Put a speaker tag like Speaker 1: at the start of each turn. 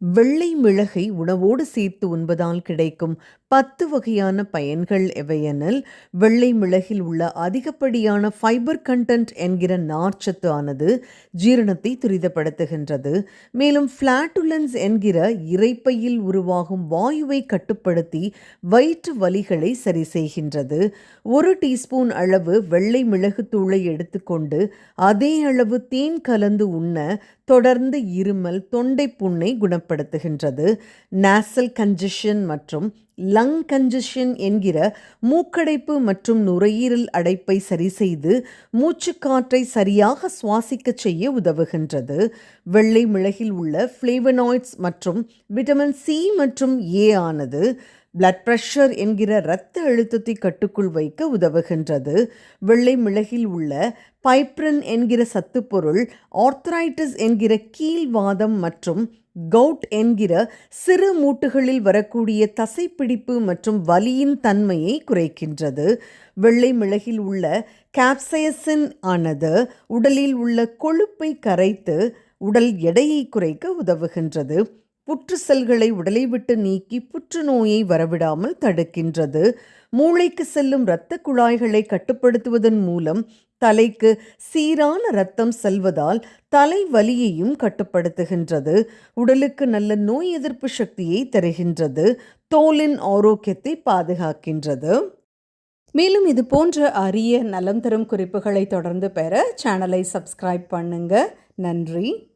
Speaker 1: வெள்ளை மிளகை உணவோடு சேர்த்து உண்பதால் கிடைக்கும் பத்து வகையான பயன்கள் எவையெனில் வெள்ளை மிளகில் உள்ள அதிகப்படியான ஃபைபர் கண்டென்ட் என்கிற நார்ச்சத்து ஆனது ஜீரணத்தை துரிதப்படுத்துகின்றது. மேலும் ஃப்ளாட்டுலன்ஸ் என்கிற இரைப்பையில் உருவாகும் வாயுவை கட்டுப்படுத்தி வயிற்று வலிகளை சரி செய்கின்றது. ஒரு டீஸ்பூன் அளவு வெள்ளை மிளகுத்தூளை எடுத்துக்கொண்டு அதே அளவு தேன் கலந்து உண்ண தொடர்ந்து இருமல் தொண்டை புண்ணை குணப்படுத்துகின்றது நாசல் கன்ஜஷன் மற்றும் லங் கன்ஜஷன் என்கிற மூக்கடைப்பு மற்றும் நுரையீரல் அடைப்பை சரி செய்து மூச்சுக்காற்றை சரியாக சுவாசிக்க செய்ய உதவுகின்றது. வெள்ளை மிளகில் உள்ள ஃப்ளேவனாய்ட்ஸ் மற்றும் விட்டமின் சி மற்றும் ஏ ஆனது பிளட் பிரஷர் என்கிற இரத்த அழுத்தத்தை கட்டுக்குள் வைக்க உதவுகின்றது. வெள்ளை மிளகில் உள்ள பைப்ரின் என்கிற சத்துப்பொருள் ஆர்த்ரைட்டிஸ் என்கிற கீழ்வாதம் மற்றும் கவுட் என்கிற சிறு மூட்டுகளில் வரக்கூடிய தசைப்பிடிப்பு மற்றும் வலியின் தன்மையை குறைக்கின்றது. வெள்ளை மிளகில் உள்ள கேப்சயசின் ஆனது உடலில் உள்ள கொழுப்பை கரைத்து உடல் எடையை குறைக்க உதவுகின்றது. புற்று செல்களை உடலை விட்டு நீக்கி புற்றுநோயை வரவிடாமல் தடுக்கின்றது. மூளைக்கு செல்லும் இரத்த குழாய்களை கட்டுப்படுத்துவதன் மூலம் தலைக்கு சீரான இரத்தம் செல்வதால் தலை வலியையும் கட்டுப்படுத்துகின்றது. உடலுக்கு நல்ல நோய் எதிர்ப்பு சக்தியை தருகின்றது. தோலின் ஆரோக்கியத்தை பாதுகாக்கின்றது. மேலும் இது போன்ற அரிய நலம் தரும் குறிப்புகளை தொடர்ந்து பெற சேனலை சப்ஸ்கிரைப் பண்ணுங்க. நன்றி.